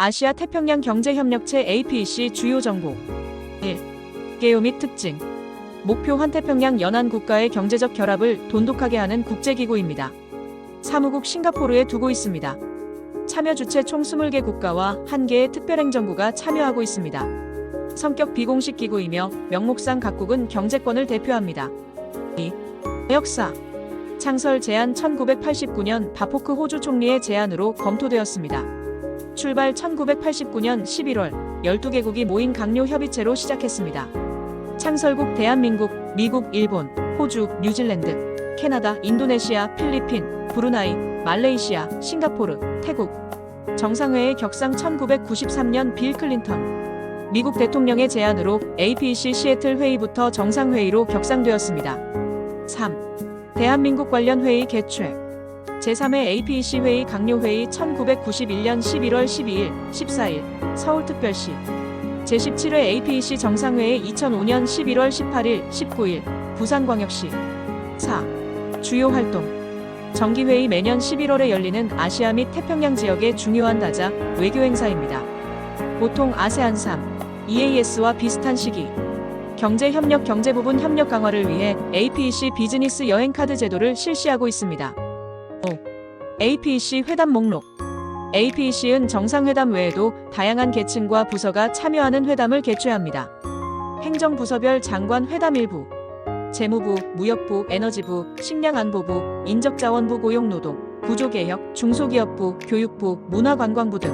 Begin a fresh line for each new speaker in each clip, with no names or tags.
아시아 태평양 경제협력체 APEC 주요 정보 1. 개요 및 특징 목표 환태평양 연안 국가의 경제적 결합을 돈독하게 하는 국제기구입니다. 사무국 싱가포르에 두고 있습니다. 참여 주체 총 20개 국가와 1개의 특별행정부가 참여하고 있습니다. 성격 비공식 기구이며 명목상 각국은 경제권을 대표합니다. 2. 역사 창설 제안 1989년 바포크 호주 총리의 제안으로 검토되었습니다. 출발 1989년 11월 12개국이 모인 강요 협의체로 시작했습니다. 창설국 대한민국, 미국, 일본, 호주, 뉴질랜드, 캐나다, 인도네시아, 필리핀, 브루나이, 말레이시아, 싱가포르, 태국. 정상회의 격상 1993년 빌 클린턴. 미국 대통령의 제안으로 APEC 시애틀 회의부터 정상회의로 격상되었습니다. 3. 대한민국 관련 회의 개최. 제3회 APEC 회의 강요회의 1991년 11월 12일, 14일 서울특별시 제17회 APEC 정상회의 2005년 11월 18일, 19일 부산광역시 4. 주요 활동 정기회의 매년 11월에 열리는 아시아 및 태평양 지역의 중요한 다자 외교 행사입니다. 보통 아세안 3, EAS와 비슷한 시기 경제 협력 경제 부분 협력 강화를 위해 APEC 비즈니스 여행 카드 제도를 실시하고 있습니다. 5. APEC 회담 목록 APEC은 정상회담 외에도 다양한 계층과 부서가 참여하는 회담을 개최합니다. 행정부서별 장관 회담 일부, 재무부, 무역부, 에너지부, 식량안보부, 인적자원부 고용노동, 구조개혁, 중소기업부, 교육부, 문화관광부 등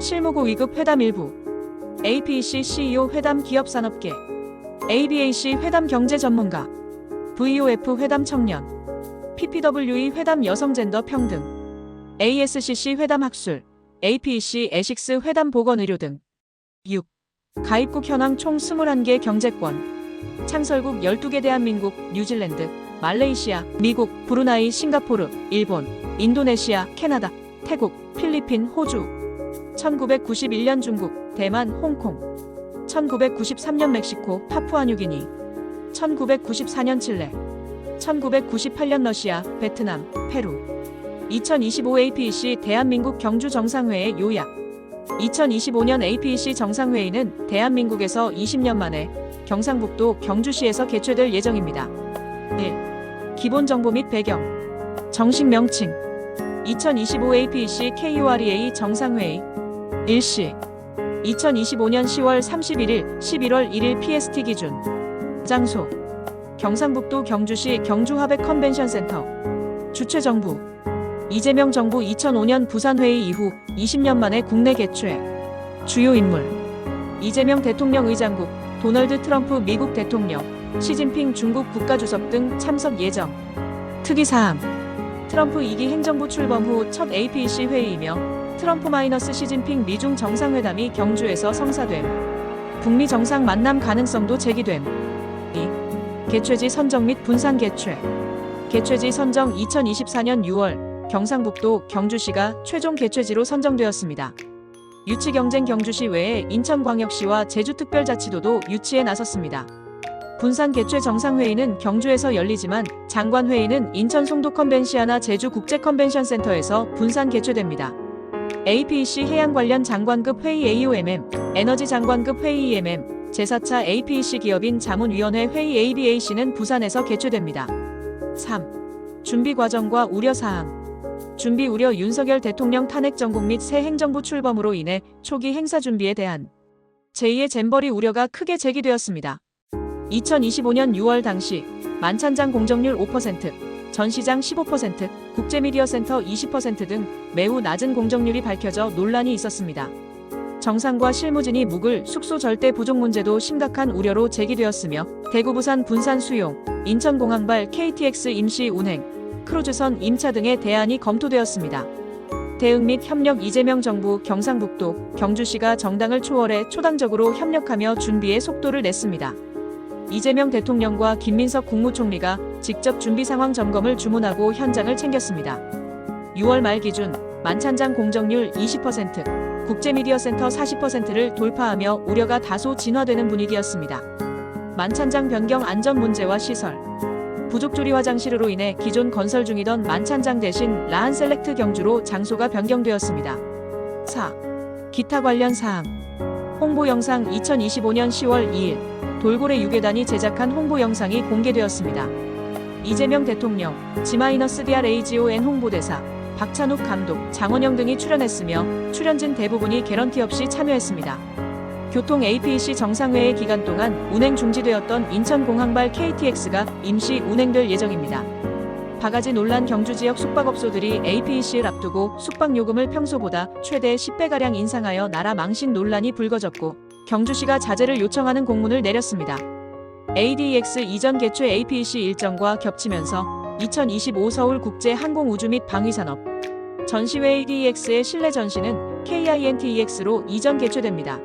실무고 위급 회담 일부, APEC CEO 회담 기업산업계, ABAC 회담 경제 전문가, VOF 회담 청년, PPWE 회담 여성 젠더 평등, ASCC 회담 학술, APEC 에식스 회담 보건 의료 등. 6. 가입국 현황 총 21개 경제권. 창설국 12개 대한민국, 뉴질랜드, 말레이시아, 미국, 브루나이, 싱가포르, 일본, 인도네시아, 캐나다, 태국, 필리핀, 호주. 1991년 중국, 대만, 홍콩. 1993년 멕시코, 파푸아뉴기니. 1994년 칠레 1998년 러시아, 베트남, 페루. 2025 APEC 대한민국 경주 정상회의 요약. 2025년 APEC 정상회의는 대한민국에서 20년 만에 경상북도 경주시에서 개최될 예정입니다. 1. 기본 정보 및 배경. 정식 명칭. 2025 APEC KUREA 정상회의. 일시. 2025년 10월 31일, 11월 1일 PST 기준. 장소 경상북도 경주시 경주화백 컨벤션센터. 주최 정부. 이재명 정부 2005년 부산회의 이후 20년 만에 국내 개최. 주요 인물. 이재명 대통령 의장국 도널드 트럼프 미국 대통령 시진핑 중국 국가주석 등 참석 예정. 특이사항. 트럼프 2기 행정부 출범 후 첫 APEC 회의이며 트럼프 마이너스 시진핑 미중 정상회담이 경주에서 성사됨. 북미 정상 만남 가능성도 제기됨. 2. 개최지 선정 및 분산 개최 개최지 선정 2024년 6월 경상북도 경주시가 최종 개최지로 선정되었습니다. 유치 경쟁 경주시 외에 인천광역시와 제주특별자치도도 유치에 나섰습니다. 분산 개최 정상회의는 경주에서 열리지만 장관회의는 인천 송도 컨벤시아나 제주 국제 컨벤션 센터에서 분산 개최됩니다. APEC 해양 관련 장관급 회의 AOMM, 에너지 장관급 회의 EMM, 제4차 APEC 기업인 자문위원회 회의 ABAC는 부산에서 개최됩니다. 3. 준비 과정과 우려 사항 준비 우려 윤석열 대통령 탄핵 전국 및 새 행정부 출범으로 인해 초기 행사 준비에 대한 제2의 잼버리 우려가 크게 제기되었습니다. 2025년 6월 당시 만찬장 공정률 5%, 전시장 15%, 국제미디어센터 20%등 매우 낮은 공정률이 밝혀져 논란이 있었습니다. 정상과 실무진이 묵을 숙소 절대 부족 문제도 심각한 우려로 제기되었으며 대구 부산 분산 수용, 인천공항발 KTX 임시 운행, 크루즈선 임차 등의 대안이 검토되었습니다. 대응 및 협력 이재명 정부 경상북도 경주시가 정당을 초월해 초당적으로 협력하며 준비에 속도를 냈습니다. 이재명 대통령과 김민석 국무총리가 직접 준비 상황 점검을 주문하고 현장을 챙겼습니다. 6월 말 기준 만찬장 공정률 20%, 국제미디어센터 40%를 돌파하며 우려가 다소 진화되는 분위기였습니다. 만찬장 변경 안전 문제와 시설, 부족 조리 화장실으로 인해 기존 건설 중이던 만찬장 대신 라한 셀렉트 경주로 장소가 변경되었습니다. 4. 기타 관련 사항 홍보 영상 2025년 10월 2일 돌고래 유괴단이 제작한 홍보 영상이 공개되었습니다. 이재명 대통령, G-DRAGON 홍보대사, 박찬욱 감독, 장원영 등이 출연했으며 출연진 대부분이 개런티 없이 참여했습니다. 교통 APC 정상회의 기간 동안 운행 중지되었던 인천공항발 KTX가 임시 운행될 예정입니다. 바가지 논란 경주 지역 숙박업소들이 APC를 앞두고 숙박 요금을 평소보다 최대 10배가량 인상하여 나라 망신 논란이 불거졌고 경주시가 자제를 요청하는 공문을 내렸습니다. ADX 이전 개최 APC 일정과 겹치면서 2025 서울 국제 항공 우주 및 방위산업 전시회 ADX의 실내 전시는 KINTEX로 이전 개최됩니다.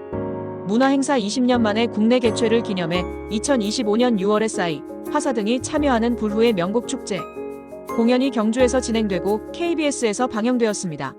문화행사 20년 만에 국내 개최를 기념해 2025년 6월에 싸이, 화사 등이 참여하는 불후의 명곡 축제 공연이 경주에서 진행되고 KBS에서 방영되었습니다.